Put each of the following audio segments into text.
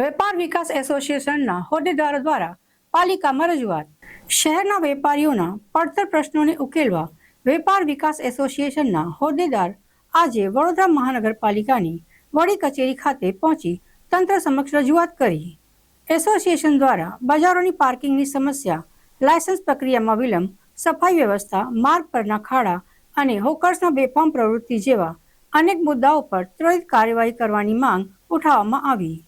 વેપાર વિકાસ એસોસિએશનના હોદ્દેદારો દ્વારા પાલિકામાં રજૂઆત. શહેરના વેપારીઓના પડતર પ્રશ્નોને ઉકેલવા વેપાર વિકાસ એસોસિએશનના હોદ્દેદાર આજે વડોદરા મહાનગરપાલિકાની વડી કચેરી ખાતે પહોંચી તંત્ર સમક્ષ રજૂઆત કરી. એસોસિએશન દ્વારા બજારોની પાર્કિંગની સમસ્યા, લાયસન્સ પ્રક્રિયામાં વિલંબ, સફાઈ વ્યવસ્થા, માર્ગ પરના ખાડા અને હોકર્સના બેફામ પ્રવૃત્તિ જેવા અનેક મુદ્દાઓ પર ત્વરિત કાર્યવાહી કરવાની માંગ ઉઠાવવામાં આવી.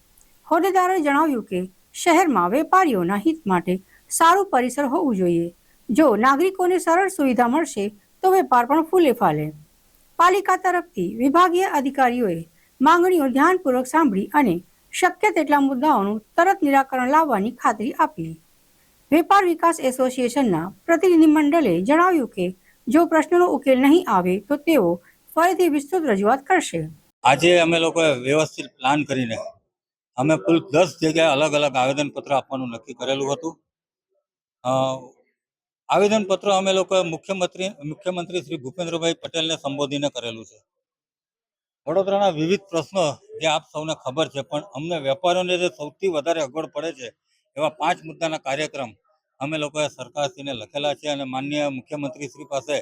હોદ્દેદારોએ જણાવ્યું કે શહેરમાં વેપારીઓના હિત માટે સારું પરિસર હોવું જોઈએ. જો નાગરિકોને સરળ સુવિધા મળશે, તો વેપાર પણ ફૂલે ફાલે. પાલિકા તરફથી વિભાગીય અધિકારીઓએ માંગણીઓ ધ્યાનપૂર્વક સાંભળી અને શક્ય તેટલા મુદ્દાઓનું તરત નિરાકરણ લાવવાની ખાતરી આપી. વેપાર વિકાસ એસોસિએશનના પ્રતિનિધિમંડળે જણાવ્યું કે જો પ્રશ્નનો ઉકેલ નહીં આવે, તો તેઓ ફરીથી વિસ્તૃત રજૂઆત કરશે. આજે અમે લોકોએ વ્યવસ્થિત પ્લાન કરીને અમે કુલ દસ જગ્યાએ અલગ અલગ આવેદનપત્ર આપવાનું નક્કી કરેલું હતું. આવેદનપત્ર અમે લોકોએ મુખ્યમંત્રી મુખ્યમંત્રી શ્રી ભૂપેન્દ્રભાઈ પટેલને સંબોધીને કરેલું છે. વડોદરાના વિવિધ પ્રશ્નો જે આપ સૌને ખબર છે, પણ અમને વેપારીઓને જે સૌથી વધારે અગવડ પડે છે, એવા પાંચ મુદ્દાના કાર્યક્રમ અમે લોકોએ સરકારશ્રીને લખેલા છે અને માનનીય મુખ્યમંત્રી શ્રી પાસે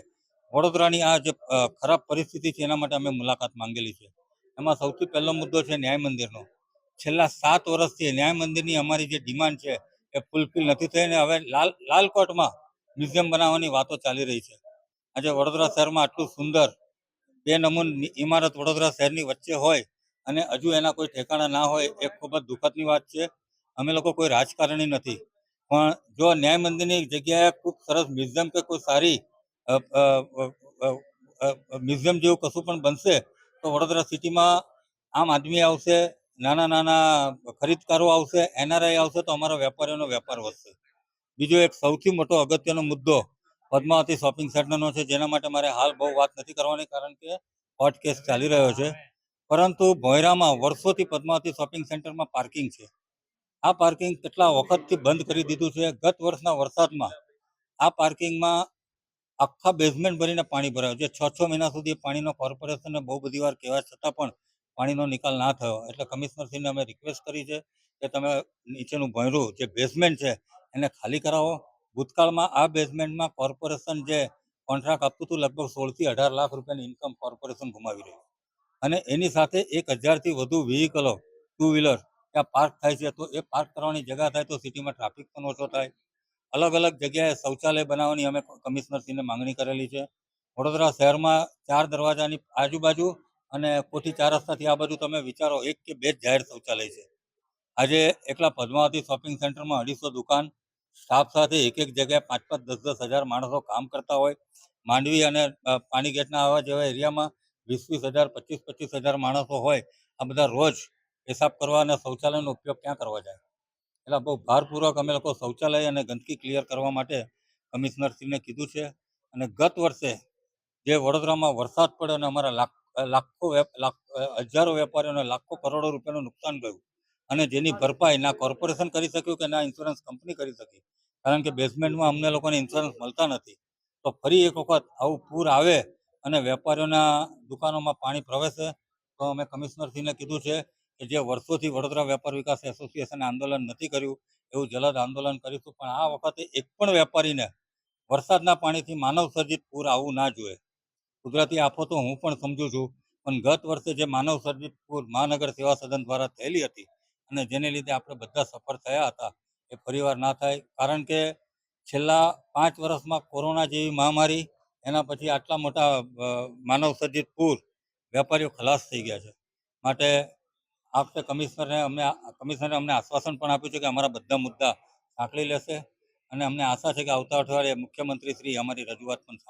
વડોદરાની આ જે ખરાબ પરિસ્થિતિ છે, એના માટે અમે મુલાકાત માંગેલી છે. એમાં સૌથી પહેલો મુદ્દો છે ન્યાય મંદિરનો. છેલ્લા સાત વર્ષથી ન્યાય મંદિરની અમારી જે ડિમાન્ડ છે એ ફૂલફિલ નથી થઈ અને હવે લાલ લાલકોટમાં મ્યુઝિયમ બનાવવાની વાતો ચાલી રહી છે. આજે વડોદરા શહેરમાં આટલું સુંદર બે નમૂન ઇમારત વડોદરા શહેરની વચ્ચે હોય અને હજુ એના કોઈ ઠેકાણા ના હોય એ ખૂબ જ દુઃખદની વાત છે. અમે લોકો કોઈ રાજકારણી નથી. પણ જો ન્યાય મંદિરની જગ્યાએ ખૂબ સરસ મ્યુઝિયમ કે કોઈ સારી મ્યુઝિયમ જેવું કશું પણ બનશે તો વડોદરા સિટીમાં આમ આદમી આવશે નાના નાના ખરીદકારો આવશે, એનઆરઆઈ આવશે તો અમારા વેપારીઓનો વેપાર વધશે. બીજો એક સૌથી મોટો અગત્યનો મુદ્દો પદ્માવતી શોપિંગ સેન્ટરનો છે, જેના માટે મારે હાલ બહુ વાત નથી કરવાની કારણ કે કોર્ટ કેસ ચાલી રહ્યો છે. પરંતુ ભોયરામાં વર્ષોથી પદ્માવતી શોપિંગ સેન્ટરમાં પાર્કિંગ છે. આ પાર્કિંગ કેટલા વખતથી બંધ કરી દીધું છે? ગત વર્ષના વરસાદમાં આ પાર્કિંગમાં આખા બેઝમેન્ટ ભરીને પાણી ભરાયું છે. છ છ મહિના સુધી પાણીનો કોર્પોરેશનને બહુ બધી વાર કહેવા છતાં પણ પાણીનો નિકાલ ના થયો. એટલે કમિશનરશ્રીને અમે રિક્વેસ્ટ કરી છે કે તમે નીચેનું ભોંયરું જે બેઝમેન્ટ છે, એને ખાલી કરાવો. ભૂતકાળમાં આ બેઝમેન્ટમાં કોર્પોરેશન જે કોન્ટ્રાક્ટ આપતું હતું લગભગ સોળથી અઢાર લાખ રૂપિયાની ઇન્કમ કોર્પોરેશન ગુમાવી રહ્યું. અને એની સાથે એક હજારથી વધુ વ્હીકલો ટુ વ્હીલર ત્યાં પાર્ક થાય છે. તો એ પાર્ક કરવાની જગ્યા થાય તો સિટીમાં ટ્રાફિક પણ ઓછો થાય. અલગ અલગ જગ્યાએ શૌચાલય બનાવવાની અમે કમિશનરશ્રીને માંગણી કરેલી છે. વડોદરા શહેરમાં ચાર દરવાજાની આજુબાજુ અને કોઠી ચાર રસ્તાથી આ બાજુ તમે વિચારો, એક કે બે જ જાહેર શૌચાલય છે. આજે એકલા પદ્માવતી શોપિંગ સેન્ટરમાં અઢીસો દુકાન, સ્ટાફ સાથે એક એક જગ્યાએ પાંચ પાંચ દસ દસ હજાર માણસો કામ કરતા હોય. માંડવી અને પાણીગેટના પાણી ગેટના આવા જેવા એરિયામાં વીસ વીસ હજાર, પચીસ પચીસ હજાર માણસો હોય. આ બધા રોજ પેશાબ કરવા અને શૌચાલયનો ઉપયોગ ક્યાં કરવા જાય? એટલે બહુ ભારપૂર્વક અમે લોકો શૌચાલય અને ગંદકી ક્લિયર કરવા માટે કમિશનરશ્રીને કીધું છે. અને ગત વર્ષે જે વડોદરામાં વરસાદ પડ્યો અને અમારા લાખ લાખો હજારો વેપારીઓને લાખો કરોડો રૂપિયાનું નુકસાન ગયું. અને જેની ભરપાઈ ના કોર્પોરેશન કરી શક્યું કે ના ઇન્સ્યોરન્સ કંપની કરી શકી. કારણ કે બેઝમેન્ટમાં અમને લોકોને ઇન્સ્યોરન્સ મળતા નથી. તો ફરી એક વખત આવું પૂર આવે અને વેપારીઓના દુકાનોમાં પાણી પ્રવેશે તો અમે કમિશનરશ્રીને કીધું છે કે જે વર્ષોથી વડોદરા વેપાર વિકાસ એસોસિએશને આંદોલન નથી કર્યું એવું જલદ આંદોલન કરીશું. પણ આ વખતે એક પણ વેપારીને વરસાદના પાણીથી માનવ સર્જિત પૂર આવવું ના જોઈએ. કુદરતી આફતો હું પણ સમજુ છું, પણ ગત વર્ષે જે માનવ સર્જિત મહાનગર સેવા સદન દ્વારા થયેલી હતી અને જેને લીધે આપણે બધા સફળ થયા હતા, એ ફરીવાર ના થાય. કારણ કે છેલ્લા પાંચ વર્ષમાં કોરોના જેવી મહામારી, એના પછી આટલા મોટા માનવ સર્જિત પૂર વેપારીઓ ખલાસ થઈ ગયા છે. માટે આ વખતે કમિશનરને અમને, કમિશનરે અમને આશ્વાસન પણ આપ્યું છે કે અમારા બધા મુદ્દા સાંકળી લેશે અને અમને આશા છે કે આવતા અઠવાડિયે મુખ્યમંત્રી શ્રી અમારી રજૂઆત પણ સાંભળશે.